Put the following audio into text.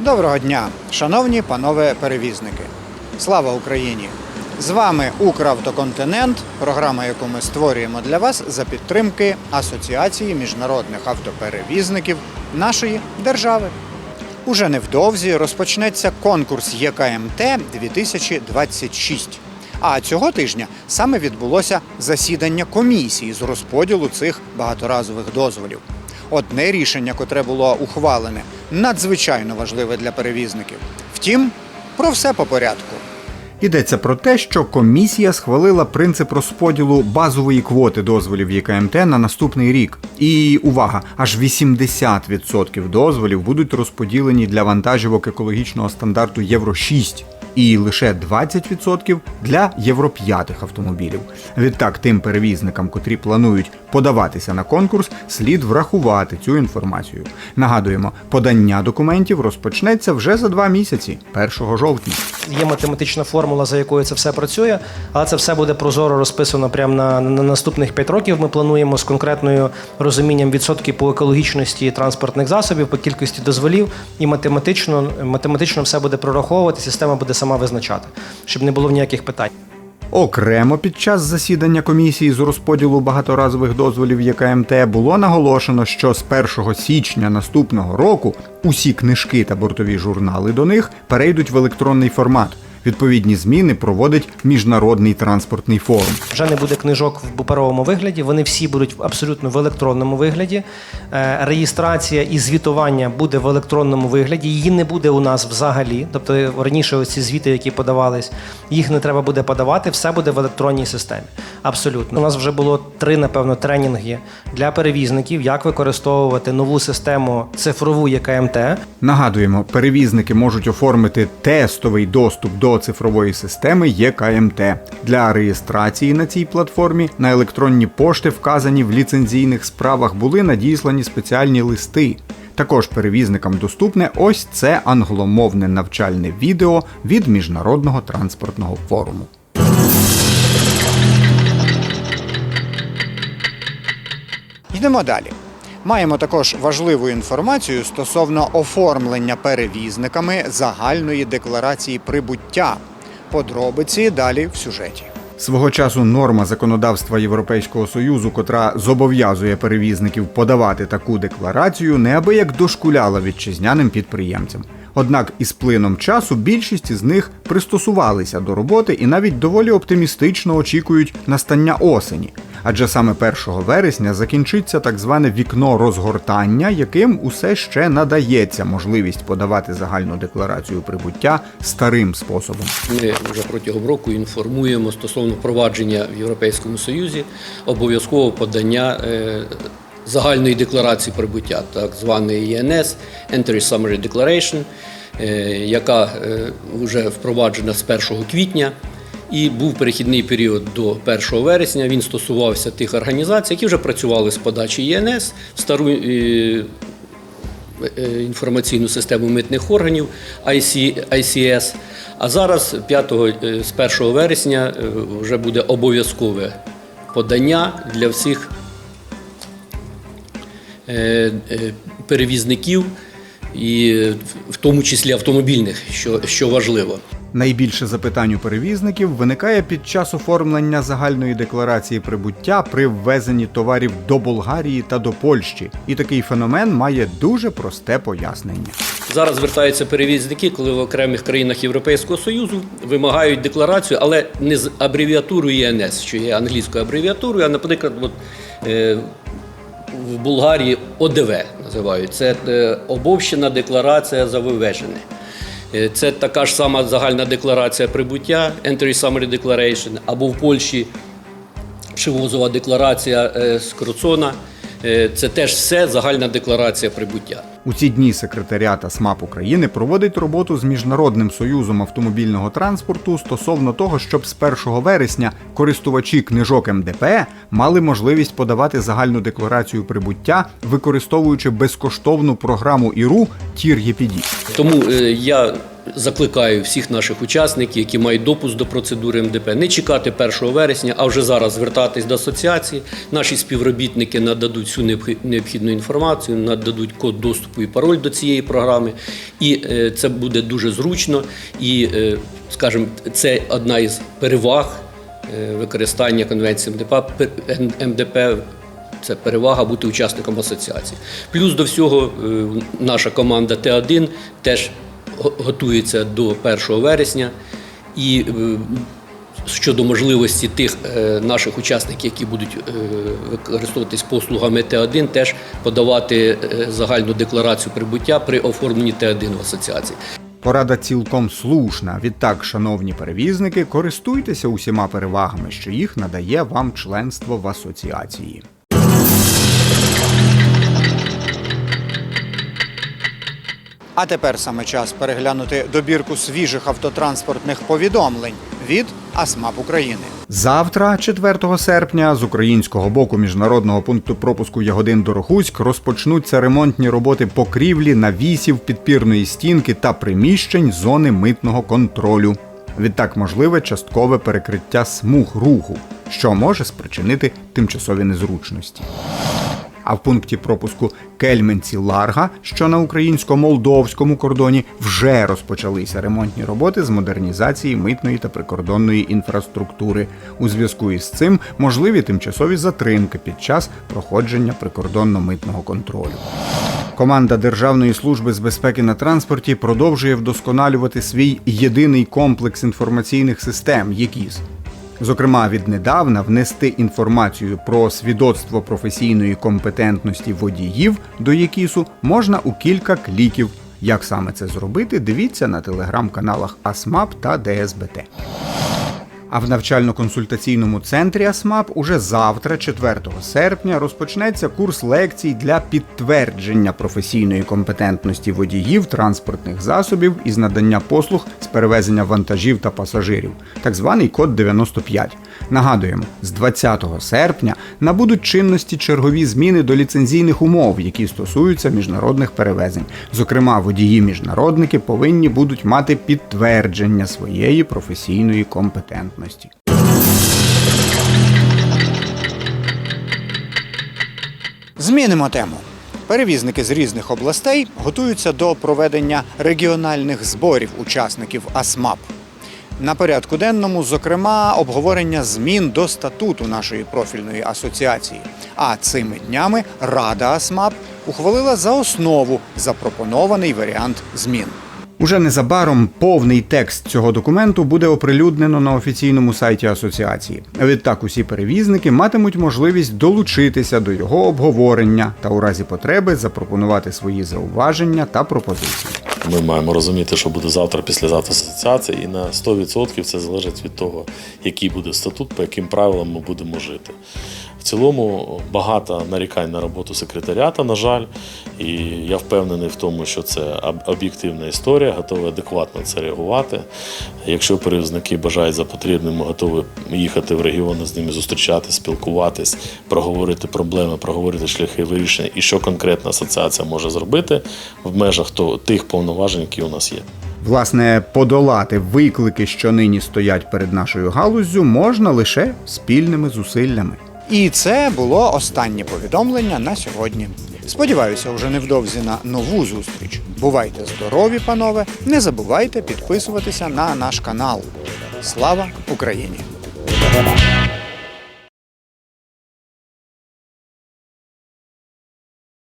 Доброго дня, шановні панове перевізники. Слава Україні! З вами Укравтоконтинент, програма, яку ми створюємо для вас за підтримки Асоціації міжнародних автоперевізників нашої держави. Уже невдовзі розпочнеться конкурс ЄКМТ 2026. А цього тижня саме відбулося засідання комісії з розподілу цих багаторазових дозволів. Одне рішення, котре було ухвалене, надзвичайно важливе для перевізників. Втім, про все по порядку. Йдеться про те, що комісія схвалила принцип розподілу базової квоти дозволів ЄКМТ на наступний рік. І увага, аж 80% дозволів будуть розподілені для вантажівок екологічного стандарту Євро 6 і лише 20% для європ'ятих автомобілів. Відтак, тим перевізникам, котрі планують подаватися на конкурс, слід врахувати цю інформацію. Нагадуємо, подання документів розпочнеться вже за два місяці, 1 жовтня. Є математична формула, за якою це все працює, але це все буде прозоро розписано прямо на, на наступних 5 років. Ми плануємо з конкретною розумінням відсотків по екологічності транспортних засобів, по кількості дозволів, і математично, математично все буде прораховувати, система буде сама визначати, щоб не було ніяких питань. Окремо під час засідання комісії з розподілу багаторазових дозволів ЄКМТ було наголошено, що з 1 січня наступного року усі книжки та бортові журнали до них перейдуть в електронний формат. Відповідні зміни проводить міжнародний транспортний форум. Вже не буде книжок в паперовому вигляді, вони всі будуть абсолютно в електронному вигляді. Е, Реєстрація і звітування буде в електронному вигляді. Її не буде у нас взагалі. Тобто раніше оці звіти, які подавались, їх не треба буде подавати, все буде в електронній системі. Абсолютно. У нас вже було три, напевно, тренінги для перевізників, як використовувати нову систему цифрову ЄКМТ. Нагадуємо, перевізники можуть оформити тестовий доступ до цифрової системи ЄКМТ. Для реєстрації на цій платформі на електронні пошти, вказані в ліцензійних справах, були надіслані спеціальні листи. Також перевізникам доступне ось це англомовне навчальне відео від міжнародного транспортного форуму. Йдемо далі. Маємо також важливу інформацію стосовно оформлення перевізниками загальної декларації прибуття. Подробиці далі в сюжеті. Свого часу норма законодавства Європейського союзу, котра зобов'язує перевізників подавати таку декларацію, неабияк дошкуляла вітчизняним підприємцям. Однак із плином часу більшість із них пристосувалися до роботи і навіть доволі оптимістично очікують настання осені. Адже саме 1 вересня закінчиться так зване вікно розгортання, яким усе ще надається можливість подавати загальну декларацію прибуття старим способом. Ми вже протягом року інформуємо стосовно впровадження в Європейському Союзі обов'язкового подання е, загальної декларації прибуття, так званої ЄНС Entry Summary Declaration, е, яка е, вже впроваджена з 1 квітня. І був перехідний період до 1 вересня. Він стосувався тих організацій, які вже працювали з подачі ЄНС в стару е, інформаційну систему митних органів IC, ICS. А зараз, 5, е, з 1 вересня, вже буде обов'язкове подання для всіх перевізників, і е, в тому числі автомобільних, що, що важливо. Найбільше запитань у перевізників виникає під час оформлення загальної декларації прибуття при ввезенні товарів до Болгарії та до Польщі. І такий феномен має дуже просте пояснення. Зараз звертаються перевізники, коли в окремих країнах Європейського Союзу вимагають декларацію, але не з абревіатурою ЄНС, що є англійською абревіатурою, а, наприклад, от, е, в Болгарії ОДВ називають. Це е, обовщена декларація за вивезене. Е, Це така ж сама загальна декларація прибуття, Entry Summary Declaration, або в Польщі Шивозова декларація е, з Кроцона. Е, Це теж все загальна декларація прибуття. У ці дні секретаріата СМАП України проводить роботу з міжнародним союзом автомобільного транспорту стосовно того, щоб з 1 вересня користувачі книжок МДП мали можливість подавати загальну декларацію прибуття, використовуючи безкоштовну програму ІРУ Тір ЄПІДі. Тому е, я закликаю всіх наших учасників, які мають допуск до процедури МДП, не чекати 1 вересня, а вже зараз звертатись до асоціації. Наші співробітники нададуть всю необхідну інформацію, нададуть код доступу і пароль до цієї програми. І е, це буде дуже зручно. І, е, скажімо, це одна із переваг е, використання конвенції МДП, МДП це перевага бути учасником асоціації. Плюс до всього наша команда Т1 теж готується до 1 вересня. І е, щодо можливості тих е, наших учасників, які будуть е, використовуватись послугами Т1, теж подавати загальну декларацію прибуття при оформленні Т1 в асоціації. Порада цілком слушна. Відтак, шановні перевізники, користуйтеся усіма перевагами, що їх надає вам членство в асоціації. А тепер саме час переглянути добірку свіжих автотранспортних повідомлень від АСМАП України. Завтра, 4 серпня, з українського боку міжнародного пункту пропуску Ягодин Дорогуськ розпочнуться ремонтні роботи покрівлі, навісів, підпірної стінки та приміщень зони митного контролю. Відтак можливе часткове перекриття смуг руху, що може спричинити тимчасові незручності. А в пункті пропуску Кельменці Ларга, що на українсько-молдовському кордоні, вже розпочалися ремонтні роботи з модернізації митної та прикордонної інфраструктури. У зв'язку із цим можливі тимчасові затримки під час проходження прикордонно-митного контролю. Команда Державної служби з безпеки на транспорті продовжує вдосконалювати свій єдиний комплекс інформаційних систем ЄКІС. Зокрема, віднедавна внести інформацію про свідоцтво професійної компетентності водіїв до ЄКІСу можна у кілька кліків. Як саме це зробити, дивіться на телеграм-каналах АСМАП та ДСБТ. А в навчально-консультаційному центрі АСМАП уже завтра, 4 серпня, розпочнеться курс лекцій для підтвердження професійної компетентності водіїв транспортних засобів із надання послуг з перевезення вантажів та пасажирів, так званий код 95. Нагадуємо, з 20 серпня набудуть чинності чергові зміни до ліцензійних умов, які стосуються міжнародних перевезень. Зокрема, водії-міжнародники повинні будуть мати підтвердження своєї професійної компетентності. Змінимо тему. Перевізники з різних областей готуються до проведення регіональних зборів учасників АСМАП. На порядку денному, зокрема, обговорення змін до статуту нашої профільної асоціації. А цими днями Рада АСМАП ухвалила за основу запропонований варіант змін. Уже незабаром повний текст цього документу буде оприлюднено на офіційному сайті асоціації. Відтак усі перевізники матимуть можливість долучитися до його обговорення та у разі потреби запропонувати свої зауваження та пропозиції. Ми маємо розуміти, що буде завтра, післязавтра асоціація, і на 100% це залежить від того, який буде статут, по яким правилам ми будемо жити. В цілому багато нарікань на роботу секретаріата, на жаль, і я впевнений в тому, що це об'єктивна історія, готовий адекватно це реагувати. Якщо перевізники бажають за потрібним, ми готові їхати в регіони з ними зустрічатися, спілкуватись, проговорити проблеми, проговорити шляхи вирішення і що конкретна асоціація може зробити в межах того, тих повноважень, які у нас є. Власне, подолати виклики, що нині стоять перед нашою галуззю, можна лише спільними зусиллями. І це було останнє повідомлення на сьогодні. Сподіваюся, уже невдовзі на нову зустріч. Бувайте здорові, панове! Не забувайте підписуватися на наш канал. Слава Україні!